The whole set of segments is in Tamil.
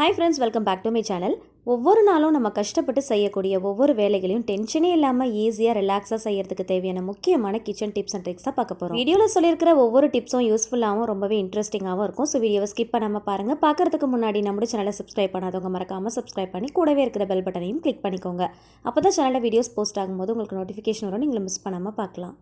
Hi friends welcome back to my channel ஒவ்வொரு நாளும் நம்ம கஷ்டப்பட்டு செய்யக்கூடிய ஒவ்வொரு வேலைகளையும் டென்ஷனே இல்லாமல் ஈஸியாக ரிலாக்ஸாக செய்யறதுக்கு தேவையான முக்கியமான கிச்சன் டிப்ஸ் அண்ட் ட்ரிக்ஸ் தான் பார்க்க போகிறோம் வீடியோவில் சொல்லியிருக்கிற ஒவ்வொரு டிப்ஸும் யூஸ்ஃபுல்லாகவும் ரொம்பவே இன்ட்ரெஸ்டிங்காகவும் இருக்கும். ஸோ வீடியோவை ஸ்கிப் பண்ணாமல் பாருங்கள் பார்க்குறதுக்கு முன்னாடி நம்மளோட சேனலை சப்ஸ்கிரைப் பண்ணாதவங்க மறக்காமல் சப்ஸ்கிரைப் பண்ணி கூடவே இருக்கிற பெல் பட்டனையும் கிளிக் பண்ணிக்கோங்க. அப்போ தான் சேனலில் வீடியோஸ் போஸ்ட் ஆகும்போது உங்களுக்கு நோட்டிஃபிகேஷன் வரும். நீங்கள் மிஸ் பண்ணாமல் பார்க்கலாம்.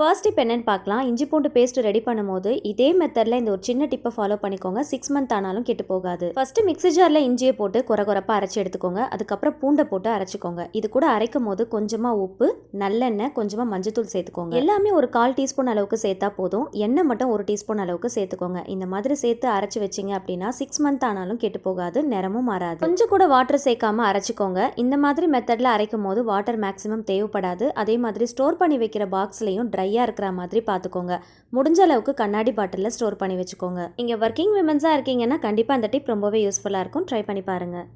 ஃபர்ஸ்ட் இப்போ என்னன்னு பார்க்கலாம். இஞ்சி பூண்டு பேஸ்ட் ரெடி பண்ணும்போது இதே மெத்தடில் இந்த ஒரு சின்ன டிப்பை ஃபாலோ பண்ணிக்கோங்க. சிக்ஸ் மந்த் ஆனாலும் கெட்டு போகாது. ஃபர்ஸ்ட் மிக்ஸி ஜாரில் இஞ்சியை போட்டு குறை குறப்பாக அரைச்சி எடுத்துக்கோங்க. அதுக்கப்புறம் பூண்டை போட்டு அரைச்சிக்கோங்க. இது கூட அரைக்கும் போது கொஞ்சமாக உப்பு நல்லெண்ணெய் கொஞ்சமாக மஞ்சத்தூள் சேர்த்துக்கோங்க. எல்லாமே ஒரு கால் டீஸ்பூன் அளவுக்கு சேர்த்தா போதும். எண்ணெய் மட்டும் ஒரு டீஸ்பூன் அளவுக்கு சேர்த்துக்கோங்க. இந்த மாதிரி சேர்த்து அரைச்சி வச்சிங்க அப்படின்னா சிக்ஸ் மந்த் ஆனாலும் கெட்டு போகாது நிறமும் மாறாது. கொஞ்சம் கூட வாட்டர் சேர்க்காம அரைச்சிக்கோங்க. இந்த மாதிரி மெத்தடில் அரைக்கும் போது வாட்டர் மேக்ஸிமம் தேவைப்படாது. அதே மாதிரி ஸ்டோர் பண்ணி வைக்கிற பாக்ஸ்லையும் ட்ரையாக இருக்கிற மாதிரி பார்த்துக்கோங்க. முடிஞ்ச அளவுக்கு கண்ணாடி பாட்டிலில் ஸ்டோர் பண்ணி வச்சுக்கோங்க. நீங்கள் ஒர்க்கிங் விமன்ஸாக இருக்கீங்கன்னா கண்டிப்பாக அந்த டிப் ரொம்பவே யூஸ்ஃபுல்லாக இருக்கும். ட்ரை பண்ணி பாருங்கள்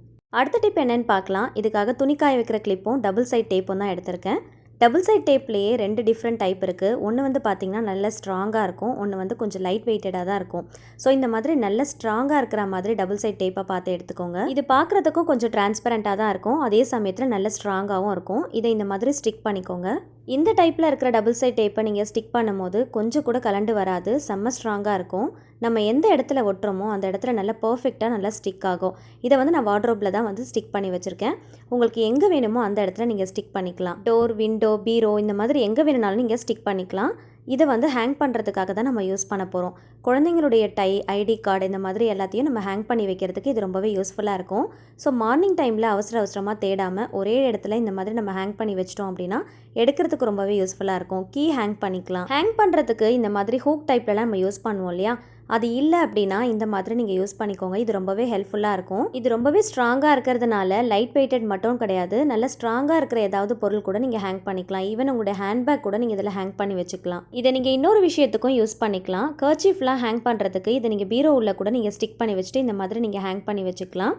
அடுத்த டிப் என்னென்னு பார்க்கலாம். இதுக்காக துணி காய வைக்கிற கிளிப்பும் டபுள் சைட் டேப்பும் தான் எடுத்திருக்கேன். டபுள் சைட் டேப்லேயே ரெண்டு டிஃப்ரெண்ட் டைப் இருக்குது ஒன்று வந்து பார்த்திங்கன்னா நல்ல ஸ்ட்ராங்காக இருக்கும். ஒன்று வந்து கொஞ்சம் லைட் வெயிட்டடாக தான் இருக்கும். ஸோ இந்த மாதிரி நல்ல ஸ்ட்ராங்காக இருக்கிற மாதிரி டபுள் சைட் டேப்பை பார்த்து எடுத்துக்கோங்க. இது பார்க்குறதுக்கும் கொஞ்சம் டிரான்ஸ்பரண்ட்டாக தான் இருக்கும். அதே சமயத்தில் நல்ல ஸ்ட்ராங்காகவும் இருக்கும். இதை இந்த மாதிரி ஸ்டிக் பண்ணிக்கோங்க. இந்த டைப்பில் இருக்கிற டபுள் சைட் டேப்பை நீங்கள் ஸ்டிக் பண்ணும்போது கொஞ்சம் கூட கலண்டு வராது. செம்ம ஸ்ட்ராங்காக இருக்கும். நம்ம எந்த இடத்துல ஒட்டுறோமோ அந்த இடத்துல நல்லா பர்ஃபெக்டாக நல்லா ஸ்டிக் ஆகும். இதை வந்து நான் வார்ட்ரோப்பில் தான் வந்து ஸ்டிக் பண்ணி வச்சுருக்கேன். உங்களுக்கு எங்கே வேணுமோ அந்த இடத்துல நீங்கள் ஸ்டிக் பண்ணிக்கலாம். டோர் விண்டோ பீரோ இந்த மாதிரி எங்கே வேணுனாலும் நீங்கள் ஸ்டிக் பண்ணிக்கலாம். இதை வந்து ஹேங் பண்ணுறதுக்காக தான் நம்ம யூஸ் பண்ண போகிறோம் குழந்தைங்களுடைய டை ஐடி கார்டு இந்த மாதிரி எல்லாத்தையும் நம்ம ஹேங் பண்ணி வைக்கிறதுக்கு இது ரொம்பவே யூஸ்ஃபுல்லாக இருக்கும். ஸோ மார்னிங் டைமில் அவசர அவசரமாக தேடாமல் ஒரே இடத்துல இந்த மாதிரி நம்ம ஹேங் பண்ணி வச்சிட்டோம் அப்படின்னா எடுக்கிறதுக்கு ரொம்பவே யூஸ்ஃபுல்லாக இருக்கும். கீ ஹேங் பண்ணிக்கலாம். ஹேங் பண்ணுறதுக்கு இந்த மாதிரி ஹூக் டைப்லலாம் நம்ம யூஸ் பண்ணுவோம் இல்லையா? அது இல்லை அப்படின்னா இந்த மாதிரி நீங்கள் யூஸ் பண்ணிக்கோங்க. இது ரொம்பவே ஹெல்ப்ஃபுல்லாக இருக்கும். இது ரொம்பவே ஸ்ட்ராங்காக இருக்கிறதுனால லைட் வெயிட்டட் மட்டும் கிடையாது. நல்ல ஸ்ட்ராங்காக இருக்கிற ஏதாவது பொருள் கூட நீங்கள் ஹேங் பண்ணிக்கலாம். ஈவன் உங்களுடைய ஹேண்ட்பேக் கூட நீங்கள் இதில் ஹேங் பண்ணி வச்சுக்கலாம். இதை நீங்கள் இன்னொரு விஷயத்துக்கும் யூஸ் பண்ணிக்கலாம். கர்ச்சீஃப்லாம் ஹேங் பண்ணுறதுக்கு இதை நீங்கள் பீரோ உள்ள கூட நீங்கள் ஸ்டிக் பண்ணி வச்சுட்டு இந்த மாதிரி நீங்கள் ஹேங் பண்ணி வச்சுக்கலாம்.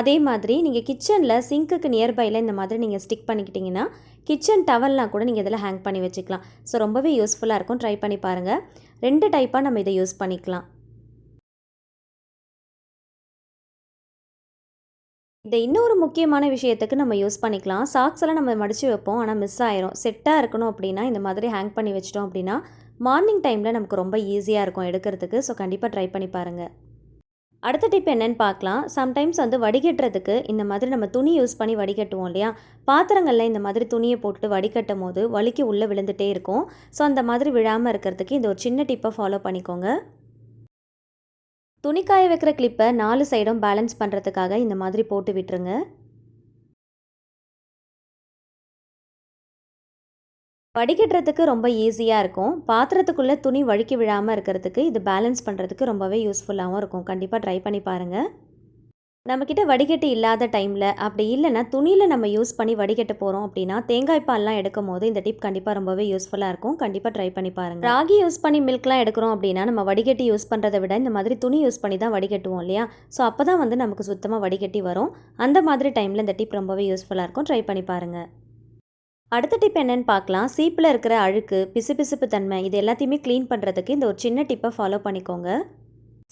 அதே மாதிரி நீங்கள் கிச்சனில் சிங்க்குக்கு நியர்பையில் இந்த மாதிரி நீங்கள் ஸ்டிக் பண்ணிக்கிட்டிங்கன்னா கிச்சன் டவல்லாம் கூட நீங்கள் இதில் ஹேங் பண்ணி வச்சுக்கலாம். ஸோ ரொம்பவே யூஸ்ஃபுல்லாக இருக்கும். ட்ரை பண்ணி பாருங்கள் ரெண்டு டைப்பாக நம்ம இதை யூஸ் பண்ணிக்கலாம். இதை இன்னொரு முக்கியமான விஷயத்துக்கு நம்ம யூஸ் பண்ணிக்கலாம். சாக்ஸ் எல்லாம் நம்ம மடித்து வைப்போம். ஆனால் மிஸ் ஆயிரும். செட்டாக இருக்கணும் அப்படின்னா இந்த மாதிரி ஹேங் பண்ணி வச்சிட்டோம் அப்படின்னா மார்னிங் டைமில் நமக்கு ரொம்ப ஈஸியாக இருக்கும் எடுக்கிறதுக்கு. ஸோ கண்டிப்பாக ட்ரை பண்ணி பாருங்கள் அடுத்த டிப் என்னன்னு பார்க்கலாம். சம்டைம்ஸ் வந்து வடிகட்டுறதுக்கு இந்த மாதிரி நம்ம துணி யூஸ் பண்ணி வடிகட்டுவோம் இல்லையா? பாத்திரங்களில் இந்த மாதிரி துணியை போட்டு வடிகட்டும் போது வலிக்கு உள்ளே விழுந்துட்டே இருக்கும். ஸோ அந்த மாதிரி விழாமல் இருக்கிறதுக்கு இந்த ஒரு சின்ன டிப்பை ஃபாலோ பண்ணிக்கோங்க. துணி காய வைக்கிற கிளிப்பை நாலு சைடும் பேலன்ஸ் பண்ணுறதுக்காக இந்த மாதிரி போட்டு விட்டுருங்க. வடிகட்டுறதுக்கு ரொம்ப ஈஸியாக இருக்கும். பாத்திரத்துக்குள்ளே துணி வழுக்கி விழாமல் இருக்கிறதுக்கு இது பேலன்ஸ் பண்ணுறதுக்கு ரொம்பவே யூஸ்ஃபுல்லாகவும் இருக்கும். கண்டிப்பாக ட்ரை பண்ணி பாருங்கள் நம்மக்கிட்ட வடிகட்டி இல்லாத டைமில் அப்படி இல்லைன்னா துணியில் நம்ம யூஸ் பண்ணி வடிகட்ட போகிறோம் அப்படின்னா தேங்காய் பால்லாம் எடுக்கும் போது இந்த டிப் கண்டிப்பாக ரொம்பவே யூஸ்ஃபுல்லாக இருக்கும். கண்டிப்பாக ட்ரை பண்ணி பாருங்கள் ராகி யூஸ் பண்ணி மில்க்லாம் எடுக்கிறோம் அப்படின்னா நம்ம வடிகட்டி யூஸ் பண்ணுறதை விட இந்த மாதிரி துணி யூஸ் பண்ணி தான் வடிகட்டுவோம் இல்லையா? ஸோ அப்போ தான் வந்து நமக்கு சுத்தமாக வடிகட்டி வரும். அந்த மாதிரி டைமில் இந்த டிப் ரொம்பவே யூஸ்ஃபுல்லாக இருக்கும். ட்ரை பண்ணி பாருங்கள் அடுத்த டிப் என்னன்னு பார்க்கலாம். சீப்பில் இருக்கிற அழுக்கு பிசுபிசுப்பு தன்மை இது எல்லாத்தையுமே க்ளீன் பண்ணுறதுக்கு இந்த ஒரு சின்ன டிப்பை ஃபாலோ பண்ணிக்கோங்க.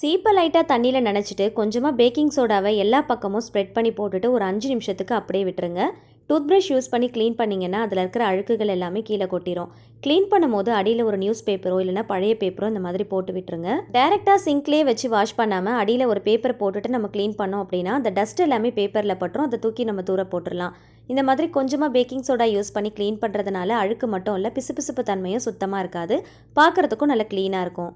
சீப்பை லைட்டாக தண்ணியில் நினச்சிட்டு கொஞ்சமாக பேக்கிங் சோடாவை எல்லா பக்கமும் ஸ்ப்ரெட் பண்ணி போட்டுட்டு ஒரு அஞ்சு நிமிஷத்துக்கு அப்படியே விட்டுருங்க. டூத் ப்ரஷ் யூஸ் பண்ணி க்ளீன் பண்ணிங்கன்னா அதில் இருக்கிற அழுக்குகள் எல்லாமே கீழே கொட்டிடும் க்ளீன் பண்ணும்போது அடியில் ஒரு நியூஸ் பேப்பரோ இல்லைனா பழைய பேப்பரோ இந்த மாதிரி போட்டு விட்டுருங்க. டேரெக்டாக சிங்க்லேயே வச்சு வாஷ் பண்ணாமல் அடியில் ஒரு பேப்பர் போட்டுட்டு நம்ம க்ளீன் பண்ணோம் அப்படின்னா அந்த டஸ்ட் எல்லாமே பேப்பரில் பட்டுரும் அதை தூக்கி நம்ம தூர போட்டுடலாம் இந்த மாதிரி கொஞ்சமாக பேக்கிங் சோடா யூஸ் பண்ணி க்ளீன் பண்ணுறதுனால அழுக்கு மட்டும் இல்லை பிசுபிசுப்பு தன்மையும் சுத்தமாக இருக்காது. பார்க்குறதுக்கும் நல்லா க்ளீனாக இருக்கும்.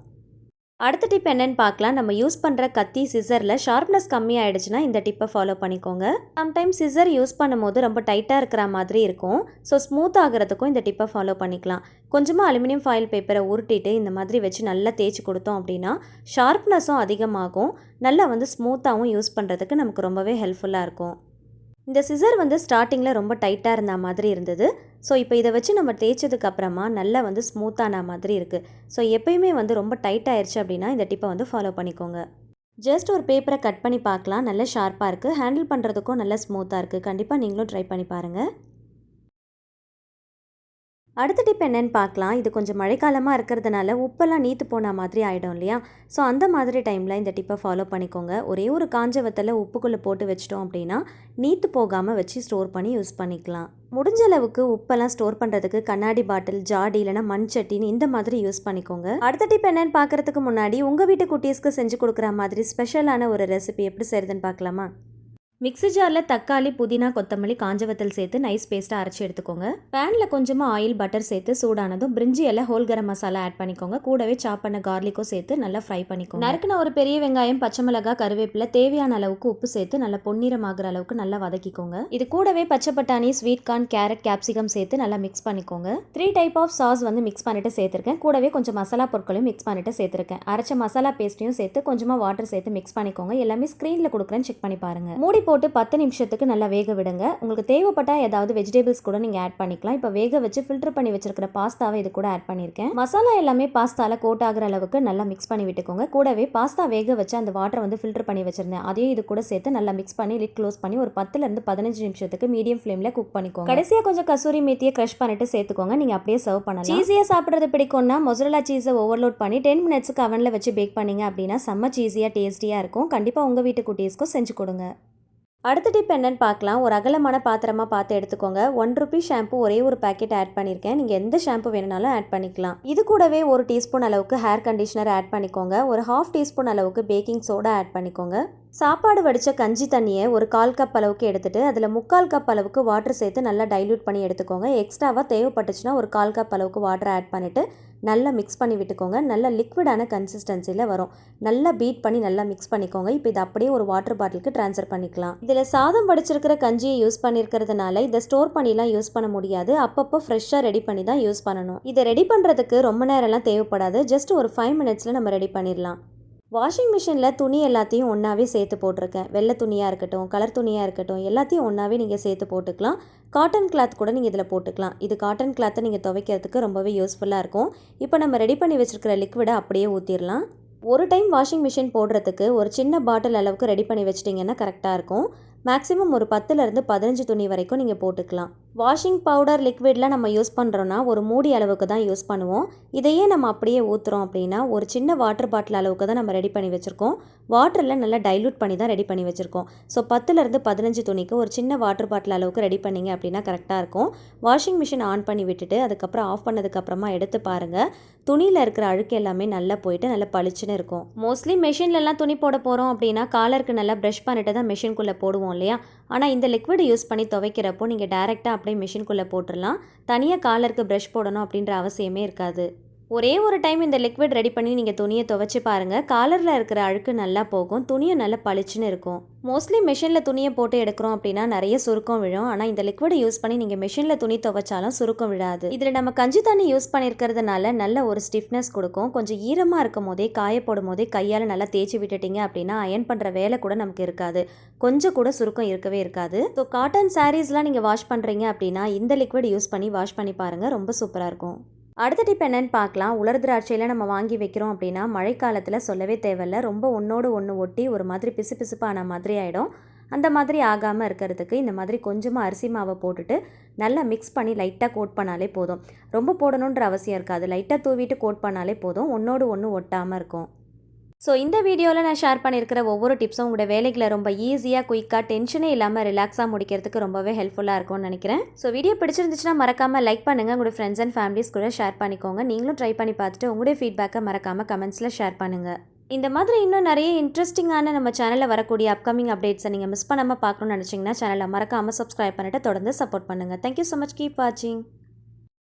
அடுத்த டிப் என்னன்னு பார்க்கலாம். நம்ம யூஸ் பண்ணுற கத்தி சிசரில் ஷார்ப்னஸ் கம்மியாயிடுச்சுன்னா இந்த டிப்பை ஃபாலோ பண்ணிக்கோங்க. சம்டைம்ஸ் சிசர் யூஸ் பண்ணும்போது ரொம்ப டைட்டாக இருக்கிற மாதிரி இருக்கும். ஸோ ஸ்மூத் ஆகிறதுக்கும் இந்த டிப்பை ஃபாலோ பண்ணிக்கலாம். கொஞ்சமாக அலுமினியம் ஃபாயில் பேப்பரை உருட்டிட்டு இந்த மாதிரி வச்சு நல்லா தேய்ச்சி கொடுத்தோம் அப்படின்னா ஷார்ப்னஸும் அதிகமாகும். நல்லா வந்து ஸ்மூத்தாகவும் யூஸ் பண்ணுறதுக்கு நமக்கு ரொம்பவே ஹெல்ப்ஃபுல்லாக இருக்கும். இந்த சிசர் வந்து ஸ்டார்டிங்கில் ரொம்ப டைட்டாக இருந்த மாதிரி இருந்தது. ஸோ இப்போ இதை வச்சு நம்ம தேய்ச்சதுக்கு அப்புறமா நல்லா வந்து ஸ்மூத்தான மாதிரி இருக்குது ஸோ எப்பயுமே வந்து ரொம்ப டைட் ஆயிடுச்சு அப்படின்னா இந்த டிப்பை வந்து ஃபாலோ பண்ணிக்கோங்க. ஜஸ்ட் ஒரு பேப்பரை கட் பண்ணி பார்க்கலாம். நல்ல ஷார்ப்பாக இருக்குது ஹேண்டில் பண்ணுறதுக்கும் நல்ல ஸ்மூத்தாக இருக்குது கண்டிப்பாக நீங்களும் ட்ரை பண்ணி பாருங்கள் அடுத்த டிப் என்னன்னு பார்க்கலாம். இது கொஞ்சம் மழைக்காலமாக இருக்கிறதுனால உப்பெல்லாம் நீத்து போன மாதிரி ஆகிடும் இல்லையா? ஸோ அந்த மாதிரி டைமில் இந்த டிப்பை ஃபாலோ பண்ணிக்கோங்க. ஒரே ஒரு காஞ்ச வத்தலை உப்புக்குள்ளே போட்டு வச்சிட்டோம் அப்படின்னா நீத்து போகாமல் வச்சு ஸ்டோர் பண்ணி யூஸ் பண்ணிக்கலாம். முடிஞ்ச அளவுக்கு உப்பெல்லாம் ஸ்டோர் பண்ணுறதுக்கு கண்ணாடி பாட்டில் ஜாடி இல்லைனா மண் சட்டின்னு இந்த மாதிரி யூஸ் பண்ணிக்கோங்க. அடுத்த டிப் என்னன்னு பார்க்கறதுக்கு முன்னாடி உங்கள் வீட்டு குட்டீஸ்க்கு செஞ்சு கொடுக்குற மாதிரி ஸ்பெஷலான ஒரு ரெசிபி எப்படி செய்யுதுன்னு பார்க்கலாமா? மிக்ஸி ஜாரில் தக்காளி புதினா கொத்தமல்லி காஞ்ச வத்தல் சேர்த்து நைஸ் பேஸ்ட்டாக அரைச்சி எடுத்துக்கோங்க. பேனில் கொஞ்சமாக ஆயில் பட்டர் சேர்த்து சூடானதும் பிரிஞ்சி எல்லாம் ஹோல் கரம் மசாலா ஆட் பண்ணிக்கோங்க. கூடவே சாப் பண்ண கார்லிக்கும் சேர்த்து நல்லா ஃப்ரை பண்ணிக்கோங்க. நறுக்குன ஒரு பெரிய வெங்காயம் பச்சை மிளகாய் கருவேப்பிலை தேவையான அளவுக்கு உப்பு சேர்த்து நல்லா பொன்னிறமாகிற அளவுக்கு நல்லா வதக்கிக்கோங்க. இது கூடவே பச்சை பட்டாணி ஸ்வீட் கார்ன் கேரட் கேப்சிகம் சேர்த்து நல்லா மிக்ஸ் பண்ணிக்கோங்க. த்ரீ டைப் ஆஃப் சாஸ் வந்து மிக்ஸ் பண்ணிட்டு சேர்த்துருக்கேன். கூடவே கொஞ்சம் மசாலா பொருட்களையும் மிக்ஸ் பண்ணிட்டு சேர்த்துருக்கேன். அரைச்ச மசாலா பேஸ்ட்டையும் சேர்த்து கொஞ்சமாக வாட்டர் சேர்த்து மிக்ஸ் பண்ணிக்கோங்க. எல்லாமே ஸ்க்ரீனில் கொடுக்குறேன்னு செக் பண்ணி பாருங்க. மூடி போட்டு பத்து நிமிஷத்துக்கு நல்லா வேக விடுங்க. உங்களுக்கு தேவைப்பட்டால் ஏதாவது வெஜிடபிள்ஸ் கூட நீங்கள் ஆட் பண்ணிக்கலாம். இப்போ வேக வச்சு ஃபில்டர் பண்ணி வச்சிருக்கிற பாஸ்தாவை இது கூட ஆட் பண்ணியிருக்கேன் மசாலா எல்லாமே பாஸ்தால கோட் ஆகிற அளவுக்கு நல்லா மிக்ஸ் பண்ணி விட்டுக்கோங்க. கூடவே பாஸ்தா வேக வச்சு அந்த வாட்டரை வந்து ஃபில்டர் பண்ணி வச்சிருந்தேன். அதையும் இது கூட சேர்த்து நல்லா மிக்ஸ் பண்ணி லிட் க்ளோஸ் பண்ணி ஒரு பத்துல இருந்து பதினஞ்சு நிமிஷத்துக்கு மீடியம் ஃப்ளேம்ல குக் பண்ணிக்கோங்க. கடைசியாக கொஞ்சம் கசூரி மேத்தியை க்ரஷ் பண்ணிட்டு சேர்த்துக்கோங்க. நீங்கள் அப்படியே சர்வ் பண்ணலாம். சீஸியாக சாப்பிட்றது பிடிக்கும்னா மொசரலா சீஸை ஓவர்லோட் பண்ணி டென் மினிட்ஸ்க்கு அவனில் வச்சு பேக் பண்ணீங்க அப்படின்னா செம்ம சீஸியாக டேஸ்டியாக இருக்கும். கண்டிப்பாக உங்கள் வீட்டு குட்டீஸ்க்கும் செஞ்சு கொடுங்க. அடுத்த டிப் என்னன்னு பார்க்கலாம். ஒரு அகலமான பாத்திரமாக பார்த்து எடுத்துக்கோங்க. ஒன் ருபி ஷாம்பு ஒரே ஒரு பாக்கெட் ஆட் பண்ணியிருக்கேன் நீங்கள் எந்த ஷாம்பு வேணுனாலும் ஆட் பண்ணிக்கலாம். இது கூடவே ஒரு டீஸ்பூன் அளவுக்கு ஹேர் கண்டிஷனர் ஆட் பண்ணிக்கோங்க. ஒரு ஹாஃப் டீஸ்பூன் அளவுக்கு பேக்கிங் சோடா ஆட் பண்ணிக்கோங்க. சாப்பாடு வடித்த கஞ்சி தண்ணியை ஒரு கால் கப் அளவுக்கு எடுத்துகிட்டு அதில் முக்கால் கப் அளவுக்கு வாட்டர் சேர்த்து நல்லா டைல்யூட் பண்ணி எடுத்துக்கோங்க. எக்ஸ்ட்ராவாக தேவைப்பட்டுச்சுன்னா ஒரு கால் கப் அளவுக்கு வாட்டர் ஆட் பண்ணிவிட்டு நல்லா மிக்ஸ் பண்ணி விட்டுக்கோங்க. நல்ல லிக்விடான கன்சிஸ்டன்சியில் வரும். நல்லா பீட் பண்ணி நல்லா மிக்ஸ் பண்ணிக்கோங்க. இப்போ இது அப்படியே ஒரு வாட்டர் பாட்டிலுக்கு ட்ரான்ஸ்ஃபர் பண்ணிக்கலாம். இதில் சாதம் வடிச்சிருக்கிற கஞ்சியை யூஸ் பண்ணியிருக்கிறதுனால இதை ஸ்டோர் பண்ணிலாம் யூஸ் பண்ண முடியாது. அப்பப்போ ஃப்ரெஷ்ஷாக ரெடி பண்ணி தான் யூஸ் பண்ணணும். இதை ரெடி பண்ணுறதுக்கு ரொம்ப நேரம்லாம் தேவைப்படாது. ஜஸ்ட் ஒரு ஃபைவ் மினிட்ஸில் நம்ம ரெடி பண்ணிடலாம் வாஷிங் மிஷினில் துணி எல்லாத்தையும் ஒன்றாவே சேர்த்து போட்டிருக்கேன். வெள்ளை துணியாக இருக்கட்டும் கலர் துணியாக இருக்கட்டும் எல்லாத்தையும் ஒன்றாவே நீங்கள் சேர்த்து போட்டுக்கலாம். காட்டன் கிளாத் கூட நீங்கள் இதில் போட்டுக்கலாம். இது காட்டன் கிளாத்தை நீங்கள் துவைக்கிறதுக்கு ரொம்பவே யூஸ்ஃபுல்லாக இருக்கும். இப்போ நம்ம ரெடி பண்ணி வச்சுருக்கிற லிக்விடை அப்படியே ஊற்றிடலாம் ஒரு டைம் வாஷிங் மிஷின் போடுறதுக்கு ஒரு சின்ன பாட்டில் அளவுக்கு ரெடி பண்ணி வச்சிட்டிங்கன்னா கரெக்டாக இருக்கும். மேக்ஸிமம் ஒரு பத்துலேருந்து பதினஞ்சு துணி வரைக்கும் நீங்கள் போட்டுக்கலாம். வாஷிங் பவுடர் லிக்விடில் நம்ம யூஸ் பண்ணுறோன்னா ஒரு மூடி அளவுக்கு தான் யூஸ் பண்ணுவோம். இதையே நம்ம அப்படியே ஊற்றுறோம் அப்படின்னா ஒரு சின்ன வாட்டர் பாட்டில் அளவுக்கு தான் நம்ம ரெடி பண்ணி வச்சுருக்கோம். வாட்டரில் நல்லா டைல்யூட் பண்ணி தான் ரெடி பண்ணி வச்சுருக்கோம். ஸோ பத்துலேருந்து பதினஞ்சு துணிக்கு ஒரு சின்ன வாட்டர் பாட்டில் அளவுக்கு ரெடி பண்ணிங்க அப்படின்னா கரெக்டாக இருக்கும். வாஷிங் மிஷின் ஆன் பண்ணி விட்டுட்டு அதுக்கப்புறம் ஆஃப் பண்ணதுக்கப்புறமா எடுத்து பாருங்கள் துணியில் இருக்கிற அழுக்கு எல்லாமே நல்லா போயிட்டு நல்லா பளிச்சுன்னு இருக்கும். மோஸ்ட்லி மெஷின்லலாம் துணி போட போகிறோம் அப்படின்னா காலருக்கு நல்லா ப்ரஷ் பண்ணிட்டு தான் மெஷின்குள்ளே போடுவோம் இல்லையா? ஆனால் இந்த லிக்விட் யூஸ் பண்ணி துவைக்கிறப்போ நீங்கள் டேரெக்டாக அப்படியே மிஷின்குள்ளே போட்டுடலாம் தனியாக காலருக்கு ப்ரஷ் போடணும் அப்படின்ற அவசியமே இருக்காது. ஒரே ஒரு டைம் இந்த லிக்விட் ரெடி பண்ணி நீங்கள் துணியை துவைச்சி பாருங்கள் காலரில் இருக்கிற அழுக்கு நல்லா போகும். துணியை நல்லா பளிச்சுன்னு இருக்கும். மோஸ்ட்லி மிஷினில் துணியை போட்டு எடுக்கிறோம் அப்படின்னா நிறைய சுருக்கம் விழும். ஆனால் இந்த லிக்விடை யூஸ் பண்ணி நீங்கள் மிஷினில் துணி துவைச்சாலும் சுருக்கம் விழாது. இதில் நம்ம கஞ்சி தண்ணி யூஸ் பண்ணியிருக்கிறதுனால நல்ல ஒரு ஸ்டிஃப்னஸ் கொடுக்கும். கொஞ்சம் ஈரமாக இருக்கும் போதே காய போடும் போதே கையால் நல்லா தேய்ச்சி விட்டுட்டீங்க அப்படின்னா அயன் பண்ணுற வேலை கூட நமக்கு இருக்காது. கொஞ்சம் கூட சுருக்கம் இருக்கவே இருக்காது. ஸோ காட்டன் சாரீஸ்லாம் நீங்கள் வாஷ் பண்ணுறீங்க அப்படின்னா இந்த லிக்விட் யூஸ் பண்ணி வாஷ் பண்ணி பாருங்கள் ரொம்ப சூப்பராக இருக்கும். அடுத்த டிப் என்னன்னு பார்க்கலாம். உலர் திராட்சையில் நம்ம வாங்கி வைக்கிறோம் அப்படின்னா மழைக்காலத்தில் சொல்லவே தேவையில்ல. ரொம்ப ஒன்றோடு ஒன்று ஒட்டி ஒரு மாதிரி பிசு பிசுப்பான மாதிரி ஆகிடும் அந்த மாதிரி ஆகாமல் இருக்கிறதுக்கு இந்த மாதிரி கொஞ்சமாக அரிசி மாவை போட்டுட்டு நல்லா மிக்ஸ் பண்ணி லைட்டாக கோட் பண்ணாலே போதும். ரொம்ப போடணுன்ற அவசியம் இருக்காது. லைட்டாக தூவிட்டு கோட் பண்ணாலே போதும். ஒன்றோடு ஒன்று ஒட்டாமல் இருக்கும். ஸோ இந்த வீடியோவில் நான் ஷேர் பண்ணியிருக்கிற ஒவ்வொரு டிப்ஸும் உங்களோட வேலைகளை ரொம்ப ஈஸியாக குயிக்காக டென்ஷனே இல்லாமல் ரிலாக்ஸாக முடிக்கிறதுக்கு ரொம்பவே ஹெல்ப்ஃபுல்லாக இருக்கும்னு நினைக்கிறேன். ஸோ வீடியோ பிடிச்சிருந்துச்சுன்னா மறக்காமல் லைக் பண்ணுங்கள் உங்களோட ஃப்ரெண்ட்ஸ் அண்ட் ஃபேமிலிஸ் கூட ஷேர் பண்ணிக்கோங்க. நீங்களும் ட்ரை பண்ணி பார்த்துட்டு உங்களுடைய ஃபீட்பேக்கை மறக்காமல் கமெண்ட்ஸில் ஷேர் பண்ணுங்கள் இந்த மாதிரி இன்னும் நிறைய இன்ட்ரெஸ்டிங்கான நம்ம சேனலில் வரக்கூடிய அப்கமிங் அப்டேட்ஸை நீங்கள் மிஸ் பண்ணாமல் பார்க்கணும்னு நினச்சிங்கன்னா சேனலை மறக்காமல் சப்ஸ்கிரைப் பண்ணிட்டு தொடர்ந்து சப்போர்ட் பண்ணுங்கள் தேங்க்யூ ஸோ மச் கீப் வாட்சிங்